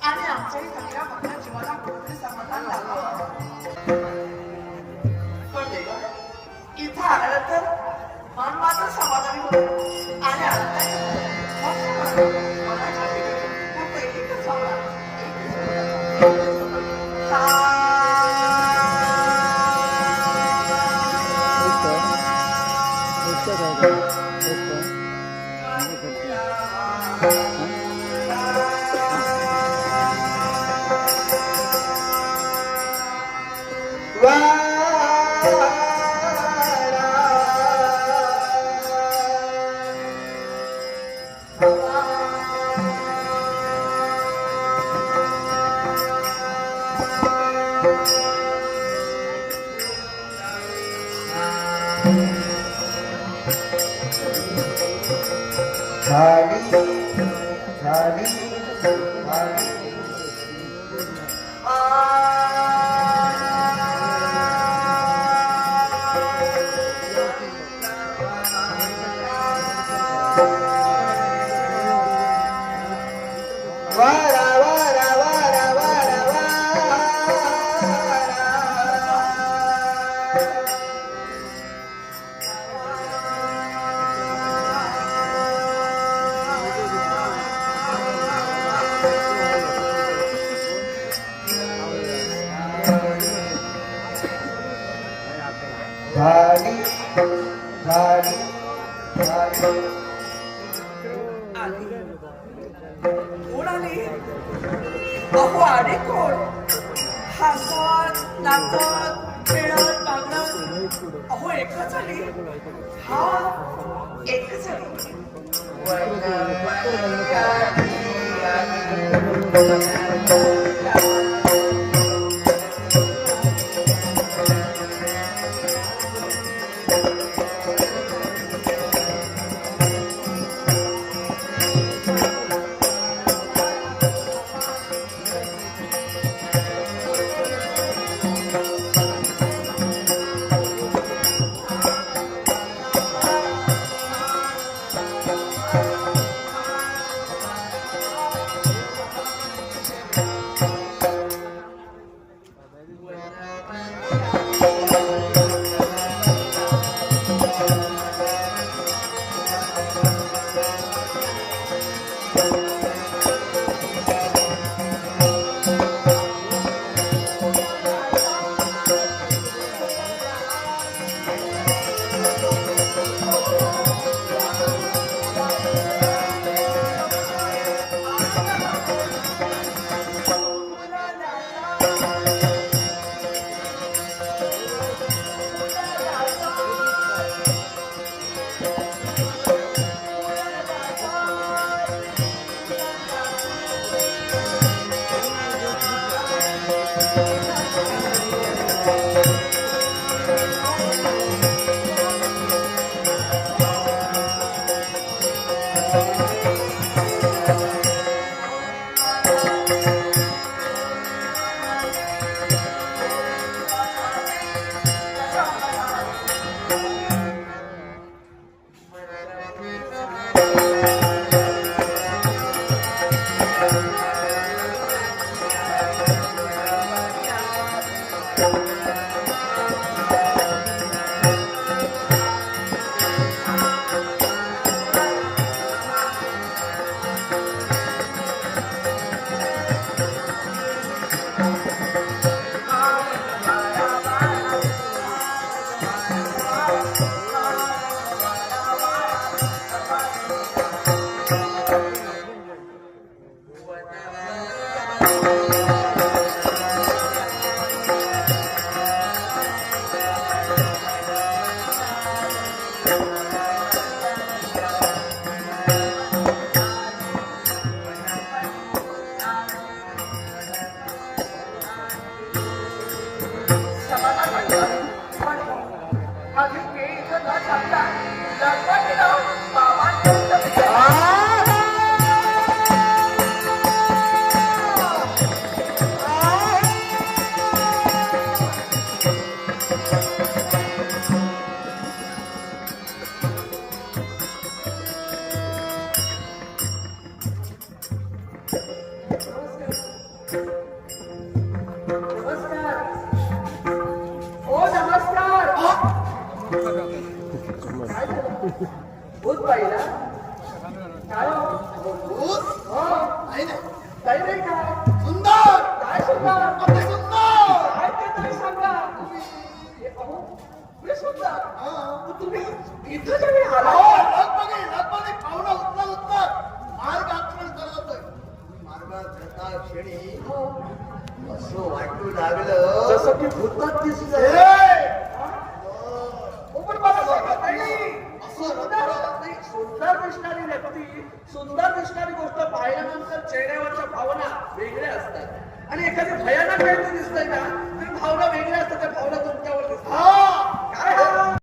아니야 저희 가게랑 만나지 마라 Hari Om Hari Om कोण आली अहो आले कोण हसत नाचत खेळत बागडत अहो एकच आली हा एकच आली भूत पाहिला काय हो? भूत? हो नाही ना. काही नाही का सुंदर काय अति सुंदर काय ते तरी सांगा हे अहो, हे सुद्धा हा. तुम्ही इथं जरी आला अहो, लगबगी, लगबगी, पाहुणा. मार्ग आक्रमण करत होतोय. मार्गात येता क्षणी हो. असं वाटू लागलं जसं की भूतात दिसत ए! एखादी सुंदर दिसणारी गोष्ट पाहिल्यानंतर चेहऱ्यावरच्या भावना वेगळ्या असतात. आणि एखादी भयानक काहीतरी दिसतंय का? तर भावना वेगळ्या असतात त्या भावना तुमच्यावर दिसतात